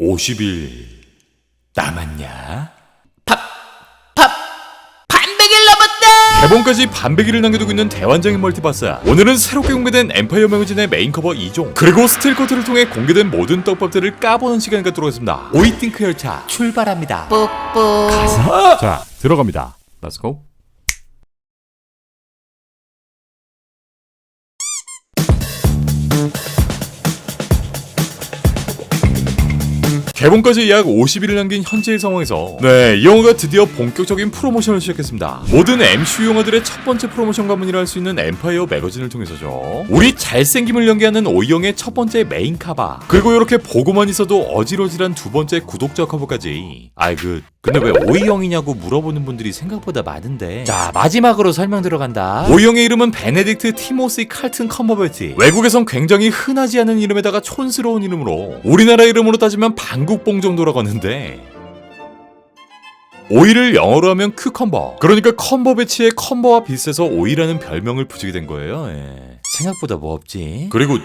50일 남았냐? 반백일 넘었다! 개봉까지 반백일을 남겨두고 있는 대환장인 멀티버스. 오늘은 새롭게 공개된 엠파이어 매거진의 메인 커버 2종. 그리고 스틸 커트를 통해 공개된 모든 떡밥들을 까보는 시간을 갖도록 하겠습니다. 오이띵크 열차 출발합니다. 뽀뽀. 자 들어갑니다. 렛츠 개봉까지 약 50일을 남긴 현재의 상황에서 네, 이 영화가 드디어 본격적인 프로모션을 시작했습니다. 모든 MCU 영화들의 첫 번째 프로모션 관문이라 할 수 있는 엠파이어 매거진을 통해서죠. 우리 잘생김을 연기하는 오이영의 첫 번째 메인 카바 그리고 이렇게 보고만 있어도 어지러지란 두 번째 구독자 커버까지 아이 그 근데 왜 오이영이냐고 물어보는 분들이 생각보다 많은데 자 마지막으로 설명 들어간다 오이영의 이름은 베네딕트 티모시 칼튼 컴버배치 외국에선 굉장히 흔하지 않은 이름에다가 촌스러운 이름으로 우리나라 이름으로 따지면 방 국봉 정도라고 하는데 오이를 영어로 하면 큐컴버. 그러니까 컴버 배치의 컴버와 비슷해서 오이라는 별명을 붙이게 된 거예요. 예. 생각보다 뭐 없지. 그리고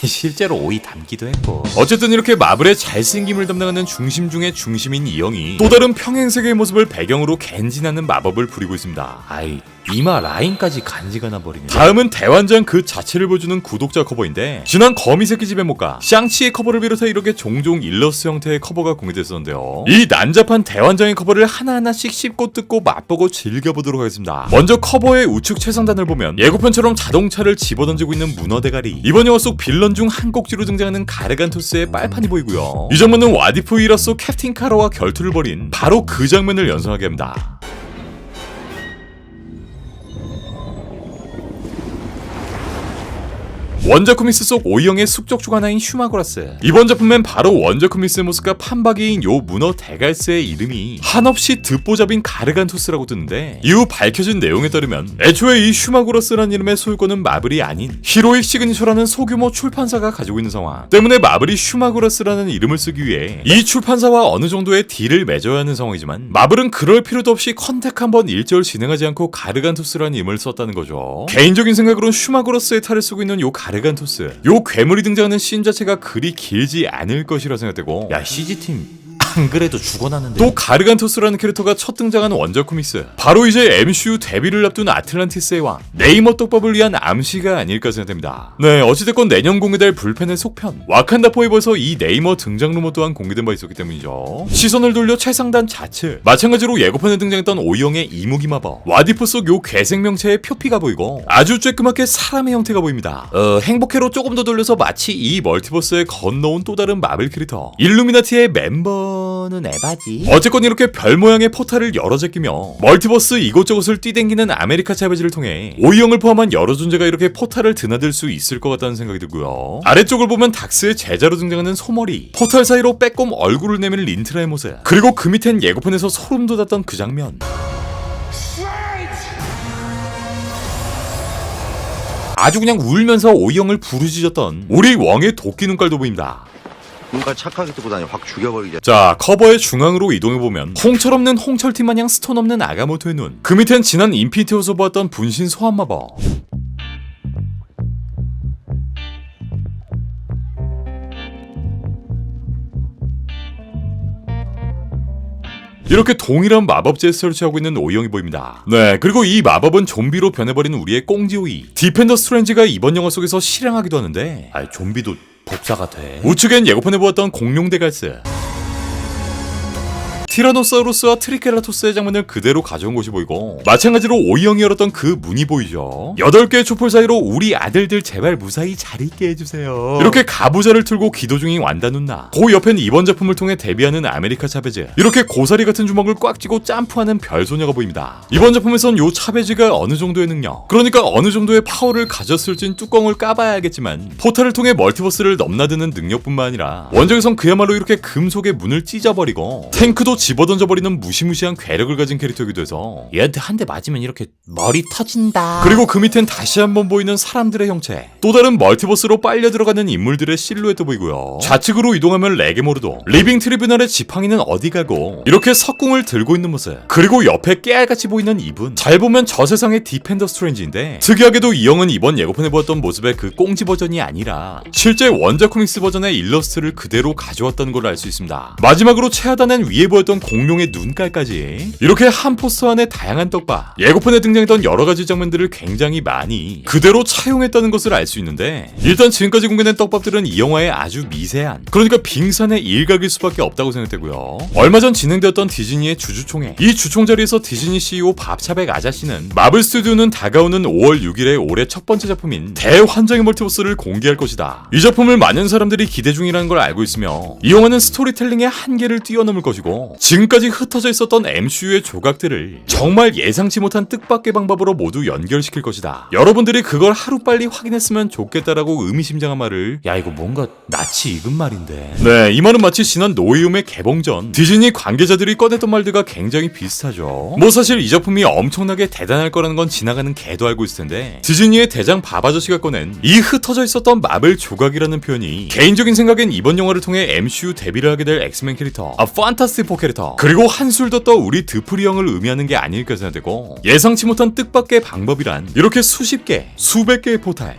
실제로 오이 담기도 했고. 어쨌든 이렇게 마블의 잘생김을 담당하는 중심 중의 중심인 이 형이 또 다른 평행세계의 모습을 배경으로 갠진하는 마법을 부리고 있습니다. 아이 이마 라인까지 간지가 나버리네. 다음은 대환장 그 자체를 보여주는 구독자 커버인데 지난 거미새끼 집에 못가 샹치의 커버를 비롯해 이렇게 종종 일러스트 형태의 커버가 공개됐었는데요. 이 난잡한 대환장의 커버를 하나하나씩 씹고 뜯고 맛보고 즐겨보도록 하겠습니다. 먼저 커버의 우측 최상단을 보면 예고편처럼 자동차를 집어던지고 있는 문어 대가리 이번 영화 속 빌런 중 한 꼭지로 등장하는 가르간토스의 빨판이 보이고요. 이 장면은 와디프 이라소 캡틴 카러와 결투를 벌인 바로 그 장면을 연상하게 합니다. 원작 코믹스 속 오이영의 숙적 하나인 휴마고라스. 이번 작품엔 바로 원작 코믹스의 모습과 판박이인 요 문어 대갈스의 이름이 한없이 듣보잡인 가르간토스라고 뜨는데 이후 밝혀진 내용에 따르면 애초에 이 휴마고라스라는 이름의 소유권은 마블이 아닌 히로익 시그니처라는 소규모 출판사가 가지고 있는 상황. 때문에 마블이 휴마고라스라는 이름을 쓰기 위해 이 출판사와 어느 정도의 딜을 맺어야 하는 상황이지만 마블은 그럴 필요도 없이 컨택 한번 일절 진행하지 않고 가르간토스라는 이름을 썼다는 거죠. 개인적인 생각으로는 휴마고라스의 탈을 쓰고 있는 요 가르 간토스. 요 괴물이 등장하는 씬 자체가 그리 길지 않을 것이라 생각되고 야 CG팀 안 그래도 죽어나는데. 또 가르간토스라는 캐릭터가 첫 등장하는 원작 코믹스 바로 이제 MCU 데뷔를 앞둔 아틀란티스의 왕 네이머 떡밥을 위한 암시가 아닐까 생각됩니다. 네 어찌됐건 내년 공개될 불펜의 속편 와칸다 포에버에서 이 네이머 등장 루머 또한 공개된 바 있었기 때문이죠. 시선을 돌려 최상단 좌측 마찬가지로 예고편에 등장했던 오이영의 이무기 마법. 와디프 속 요 괴생명체의 표피가 보이고 아주 쬐끄맣게 사람의 형태가 보입니다. 어 행복회로 조금 더 돌려서 마치 이 멀티버스에 건너온 또 다른 마블 캐릭터 일루미나티의 멤버 는 에바지. 어쨌건 이렇게 별 모양의 포탈을 열어 제끼며 멀티버스 이곳저곳을 뛰댕기는 아메리카 차베지를 통해 오이영을 포함한 여러 존재가 이렇게 포탈을 드나들 수 있을 것 같다는 생각이 들고요. 아래쪽을 보면 닥스의 제자로 등장하는 소머리, 포탈 사이로 빼꼼 얼굴을 내미는 린트라의 모습, 그리고 그 밑엔 예고편에서 소름 돋았던 그 장면. 아주 그냥 울면서 오이영을 부르짖었던 우리 왕의 도끼 눈깔도 보입니다. 눈깔 착하게 뜨고 다니 확 죽여버리자. 자 커버의 중앙으로 이동해보면 홍철 없는 홍철팀 마냥 스톤 없는 아가모토의 눈. 그 밑엔 지난 인피니티에서 보았던 분신 소환 마법. 이렇게 동일한 마법 제스처를 취하고 있는 오이영이 보입니다. 네, 그리고 이 마법은 좀비로 변해버린 우리의 꽁지오이. 디펜더 스트레인지가 이번 영화 속에서 실행하기도 하는데. 아 좀비도 복사가 돼. 우측엔 예고편에 보았던 공룡 대갈스. 티라노사우루스와 트리케라토스의 장면을 그대로 가져온 곳이 보이고 마찬가지로 오이영이 열었던 그 문이 보이죠. 8개의 촛불 사이로 우리 아들들 제발 무사히 잘 있게 해주세요. 이렇게 가부좌를 틀고 기도 중인 완다 누나 그 옆엔 이번 작품을 통해 데뷔하는 아메리카 차베즈 이렇게 고사리 같은 주먹을 꽉 쥐고 점프하는 별소녀가 보입니다. 이번 작품에선 요 차베즈가 어느 정도의 능력 그러니까 어느 정도의 파워를 가졌을진 뚜껑을 까봐야 알겠지만 포탈을 통해 멀티버스를 넘나드는 능력뿐만 아니라 원작에선 그야말로 이렇게 금속의 문을 찢어버리고 탱크도 집어던져 버리는 무시무시한 괴력을 가진 캐릭터이기도 해서. 얘한테 한 대 맞으면 이렇게 머리 터진다. 그리고 그 밑엔 다시 한번 보이는 사람들의 형체. 또 다른 멀티버스로 빨려 들어가는 인물들의 실루엣도 보이고요. 좌측으로 이동하면 레게모르도 리빙 트리뷰널의 지팡이는 어디 가고 이렇게 석궁을 들고 있는 모습. 그리고 옆에 깨알같이 보이는 이분. 잘 보면 저 세상의 디펜더 스트레인지인데 특이하게도 이 형은 이번 예고편에 보았던 모습의 그 꽁지 버전이 아니라 실제 원작 코믹스 버전의 일러스트를 그대로 가져왔다는 걸 알 수 있습니다. 마지막으로 최하단엔 위에 보였던 공룡의 눈깔까지. 이렇게 한 포스터 안에 다양한 떡밥 예고편에 등장했던 여러 가지 장면들을 굉장히 많이 그대로 차용했다는 것을 알 수 있는데 일단 지금까지 공개된 떡밥들은 이 영화의 아주 미세한 그러니까 빙산의 일각일 수밖에 없다고 생각되고요. 얼마 전 진행되었던 디즈니의 주주총회. 이 주총 자리에서 디즈니 CEO 밥차백 아저씨는 마블 스튜디오는 다가오는 5월 6일에 올해 첫 번째 작품인 대환장의 멀티버스를 공개할 것이다. 이 작품을 많은 사람들이 기대 중이라는 걸 알고 있으며 이 영화는 스토리텔링의 한계를 뛰어넘을 것이고 지금까지 흩어져 있었던 MCU의 조각들을 정말 예상치 못한 뜻밖의 방법으로 모두 연결시킬 것이다. 여러분들이 그걸 하루빨리 확인했으면 좋겠다라고 의미심장한 말을 야 이거 뭔가 낯이 익은 말인데. 네, 이 말은 마치 지난 노이움의 개봉 전 디즈니 관계자들이 꺼냈던 말들과 굉장히 비슷하죠. 뭐 사실 이 작품이 엄청나게 대단할 거라는 건 지나가는 개도 알고 있을 텐데 디즈니의 대장 밥 아저씨가 꺼낸 이 흩어져 있었던 마블 조각이라는 표현이 개인적인 생각엔 이번 영화를 통해 MCU 데뷔를 하게 될 엑스맨 캐릭터, 아 판타스틱 포 캐릭터, 그리고 한술 더 떠 우리 드프리 형을 의미하는 게 아닐까 생각되고 예상치 못한 뜻밖의 방법이란 이렇게 수십 개, 수백 개의 포탈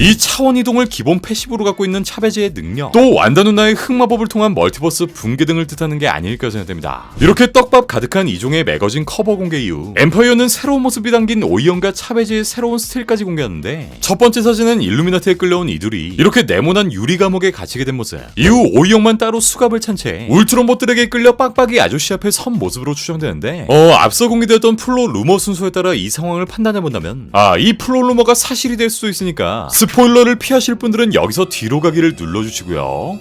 이 차원 이동을 기본 패시브로 갖고 있는 차베지의 능력 또 완다 누나의 흑마법을 통한 멀티버스 붕괴 등을 뜻하는 게 아닐까 생각됩니다. 이렇게 떡밥 가득한 이종의 매거진 커버 공개 이후 엠파이어는 새로운 모습이 담긴 오이언과 차베지의 새로운 스틸까지 공개하는데 첫 번째 사진은 일루미나트에 끌려온 이둘이 이렇게 네모난 유리 감옥에 갇히게 된 모습. 이후 오이언만 따로 수갑을 찬 채 울트론봇들에게 끌려 빡빡이 아저씨 앞에 선 모습으로 추정되는데 어 앞서 공개되었던 플로 루머 순서에 따라 이 상황을 판단해본다면 아 이 플로 루머가 사실이 될 수도 있으니까 스 포일러를 피하실 분들은 여기서 뒤로 가기를 눌러주시고요.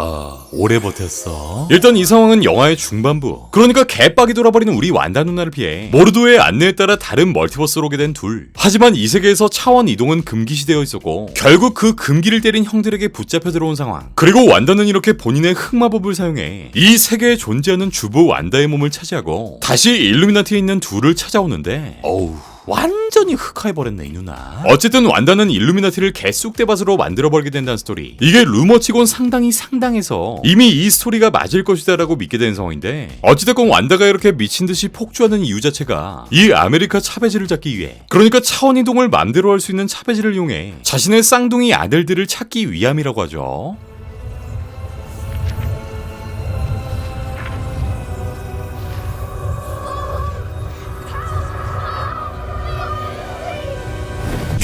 아, 오래 버텼어. 일단 이 상황은 영화의 중반부. 그러니까 개빡이 돌아버리는 우리 완다 누나를 피해 모르도의 안내에 따라 다른 멀티버스로 오게 된 둘. 하지만 이 세계에서 차원 이동은 금기시되어 있었고 결국 그 금기를 때린 형들에게 붙잡혀 들어온 상황. 그리고 완다는 이렇게 본인의 흑마법을 사용해 이 세계에 존재하는 주부 완다의 몸을 차지하고 다시 일루미나티에 있는 둘을 찾아오는데 어우 완 전히 흑화해버렸네 이 누나. 어쨌든 완다는 일루미나티를 개쑥대밭으로 만들어버리게 된다는 스토리. 이게 루머치곤 상당히 상당해서 이미 이 스토리가 맞을 것이다 라고 믿게 되는 상황인데 어찌됐건 완다가 이렇게 미친듯이 폭주하는 이유 자체가 이 아메리카 차베지를 잡기 위해 그러니까 차원 이동을 맘대로 할 수 있는 차베지를 이용해 자신의 쌍둥이 아들들을 찾기 위함이라고 하죠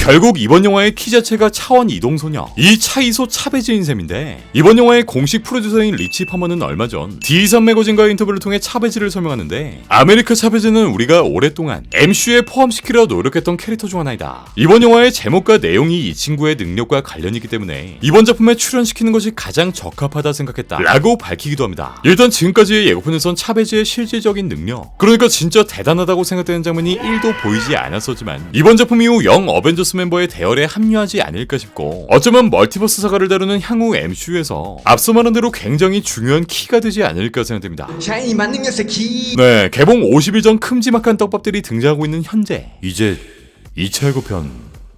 결국 이번 영화의 키 자체가 차원 이동 소녀. 이 차이소 차베즈인 셈인데 이번 영화의 공식 프로듀서인 리치 파머는 얼마 전 D3 매거진과의 인터뷰를 통해 차베즈를 설명하는데 아메리카 차베즈는 우리가 오랫동안 MCU에 포함시키려 노력했던 캐릭터 중 하나이다. 이번 영화의 제목과 내용이 이 친구의 능력과 관련이 있기 때문에 이번 작품에 출연시키는 것이 가장 적합하다 생각했다 라고 밝히기도 합니다. 일단 지금까지의 예고편에선 차베즈의 실질적인 능력. 그러니까 진짜 대단하다고 생각되는 장면이 1도 보이지 않았었지만 이번 작품 이후 영 어벤져스 멤버의 대열에 합류하지 않을까 싶고 어쩌면 멀티버스 사가를 다루는 향후 MCU에서 앞서 말한 대로 굉장히 중요한 키가 되지 않을까 생각됩니다. 네, 개봉 50일 전 큼지막한 떡밥들이 등장하고 있는 현재 이제 2차 예고편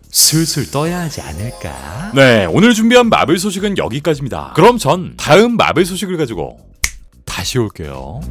슬슬 떠야 하지 않을까? 네, 오늘 준비한 마블 소식은 여기까지입니다. 그럼 전 다음 마블 소식을 가지고 다시 올게요.